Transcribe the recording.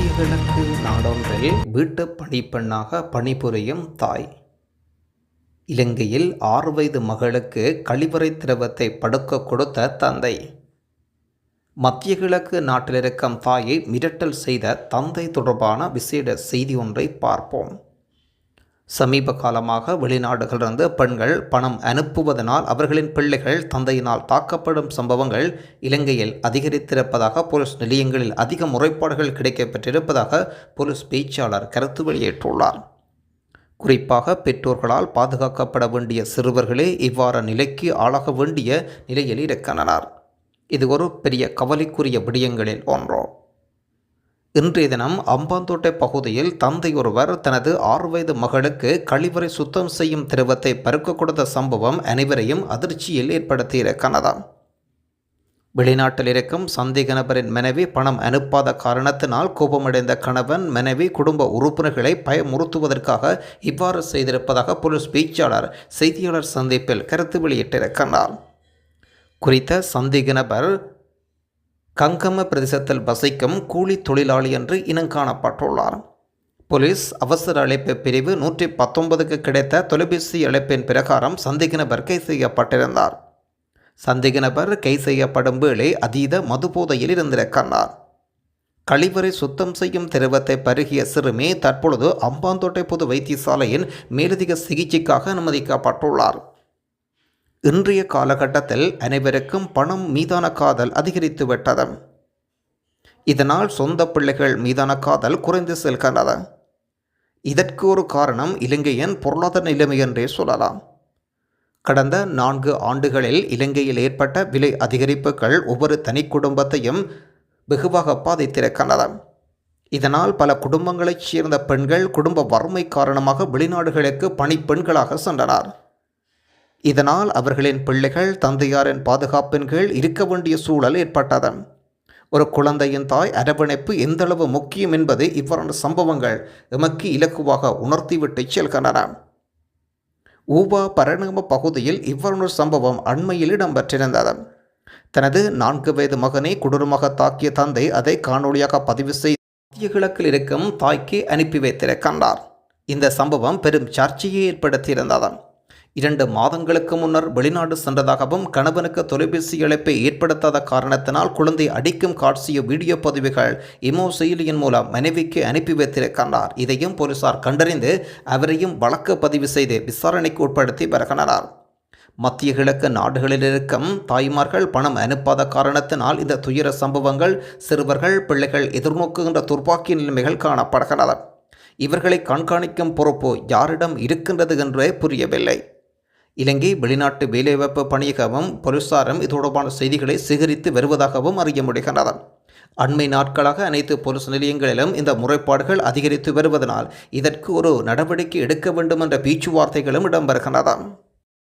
மத்திய கிழக்கு நாடொன்றில் வீட்டு பணிப்பெண்ணாக பணிபுரியும் தாய். இலங்கையில் ஆறு வயது மகளுக்கு கழிவறை திரவத்தை படுக்க கொடுத்த தந்தை. மத்திய கிழக்கு நாட்டிலிருக்கும் தாயை மிரட்டல் செய்த தந்தை தொடர்பான விசேட செய்தி ஒன்றை பார்ப்போம். சமீப காலமாக வெளிநாடுகளிலிருந்து பெண்கள் பணம் அனுப்புவதனால் அவர்களின் பிள்ளைகள் தந்தையினால் தாக்கப்படும் சம்பவங்கள் இலங்கையில் அதிகரித்திருப்பதாக போலீஸ் நிலையங்களில் அதிக முறைப்பாடுகள் கிடைக்கப்பெற்றிருப்பதாக போலீஸ் பேச்சாளர் கருத்து வெளியிட்டுள்ளார். குறிப்பாக பெற்றோர்களால் பாதுகாக்கப்பட வேண்டிய சிறுவர்களே இவ்வாறு நிலைக்கு ஆளாக வேண்டிய நிலையில் இருக்கின்றனர். இது ஒரு பெரிய கவலைக்குரிய விடயங்களில் ஒன்றோ. இன்றைய தினம் அம்பாந்தோட்டை பகுதியில் தந்தை ஒருவர் தனது ஆறு வயது மகளுக்கு கழிவறை சுத்தம் செய்யும் திரவத்தை பருக்க கொடுத்த சம்பவம் அனைவரையும் அதிர்ச்சியில் ஏற்படுத்தியிருக்கிறது வெளிநாட்டில் இருக்கும் சந்தேக நபரின் மனைவி பணம் அனுப்பாத காரணத்தினால் கோபமடைந்த கணவன் மனைவி குடும்ப உறுப்பினர்களை பயமுறுத்துவதற்காக இவ்வாறு செய்திருப்பதாக போலீஸ் பேச்சாளர் செய்தியாளர் சந்திப்பில் கருத்து வெளியிட்டிருக்கிறார். குறித்த சந்தேக நபர் கங்கம பிரதேசத்தில் வசிக்கும் கூலி தொழிலாளி என்று இனங்காணப்பட்டுள்ளார் போலீஸ் அவசர அழைப்பு பிரிவு நூற்றி பத்தொன்பதுக்கு கிடைத்த தொலைபேசி அழைப்பின் பிரகாரம் சந்தேக நபர் கைது செய்யப்பட்டிருந்தார். சந்தேக நபர் கைது செய்யப்படும் வேளை அதீத மதுபோதையில் இருந்திருக்கிறார். கழிவறை சுத்தம் செய்யும் திரவத்தை பருகிய சிறுமி தற்பொழுது அம்பாந்தோட்டை பொது வைத்தியசாலையின் மேலதிக சிகிச்சைக்காக அனுமதிக்கப்பட்டுள்ளார். இன்றைய காலகட்டத்தில் அனைவருக்கும் பணம் மீதான காதல் அதிகரித்து விட்டது. இதனால் சொந்த பிள்ளைகள் மீதான காதல் குறைந்து செல்கின்றது. இதற்கு ஒரு காரணம் இலங்கையின் பொருளாதார நிலைமை என்றே சொல்லலாம். கடந்த நான்கு ஆண்டுகளில் இலங்கையில் ஏற்பட்ட விலை அதிகரிப்புகள் ஒவ்வொரு தனி குடும்பத்தையும் வெகுவாக பாதித்திருக்கின்றன இதனால் பல குடும்பங்களைச் சேர்ந்த பெண்கள் குடும்ப வறுமை காரணமாக வெளிநாடுகளுக்கு பணிப்பெண்களாக சென்றனர். இதனால் அவர்களின் பிள்ளைகள் தந்தையாரின் பாதுகாப்பின் கீழ் இருக்க வேண்டிய சூழல் ஏற்பட்டது. ஒரு குழந்தையின் தாய் அரவணைப்பு எந்தளவு முக்கியம் என்பது இவ்வாறான சம்பவங்கள் எமக்கு இலக்குவாக உணர்த்திவிட்டு செல்கின்றன. ஊபா பரணம பகுதியில் இவ்வாறான சம்பவம் அண்மையில் இடம்பெற்றிருந்தது. தனது நான்கு வயது மகனை கொடூரமாக தாக்கிய தந்தை அதை காணொலியாக பதிவு செய்து மத்திய கிழக்கில் இருக்கும் தாய்க்கு அனுப்பி வைத்திருக்கின்றார். இந்த சம்பவம் பெரும் சர்ச்சையை ஏற்படுத்தியிருந்ததாம் இரண்டு மாதங்களுக்கு முன்னர் வெளிநாடு சென்றதாகவும் கணவனுக்கு தொலைபேசி இழப்பை ஏற்படுத்தாத காரணத்தினால் குழந்தை அடிக்கும் காட்சிய வீடியோ பதிவுகள் இமோ செயலியின் மூலம் மனைவிக்கு அனுப்பி வைத்திருக்கின்றார். இதையும் போலீசார் கண்டறிந்து அவரையும் வழக்கு பதிவு செய்து விசாரணைக்கு உட்படுத்தி வருகின்றனர். மத்திய கிழக்கு நாடுகளில் இருக்கும் தாய்மார்கள் பணம் அனுப்பாத காரணத்தினால் இந்த துயர சம்பவங்கள் சிறுவர்கள் பிள்ளைகள் எதிர்நோக்குகின்ற துர்ப்பாக்கிய நிலைமைகள் காணப்படுகின்றன. இவர்களை கண்காணிக்கும் பொறுப்பு யாரிடம் இருக்கின்றது என்றே புரியவில்லை. இலங்கை வெளிநாட்டு வேலைவாய்ப்பு பணியகமும் போலீசாரும் இது தொடர்பான செய்திகளை சேகரித்து வருவதாகவும் அறிய முடிகின்றது அண்மை நாட்களாக அனைத்து பொலிஸ் நிலையங்களிலும் இந்த முறைப்பாடுகள் அதிகரித்து வருவதனால் இதற்கு ஒரு நடவடிக்கை எடுக்க வேண்டும் என்ற பேச்சுவார்த்தைகளும் இடம்பெறுகின்றன.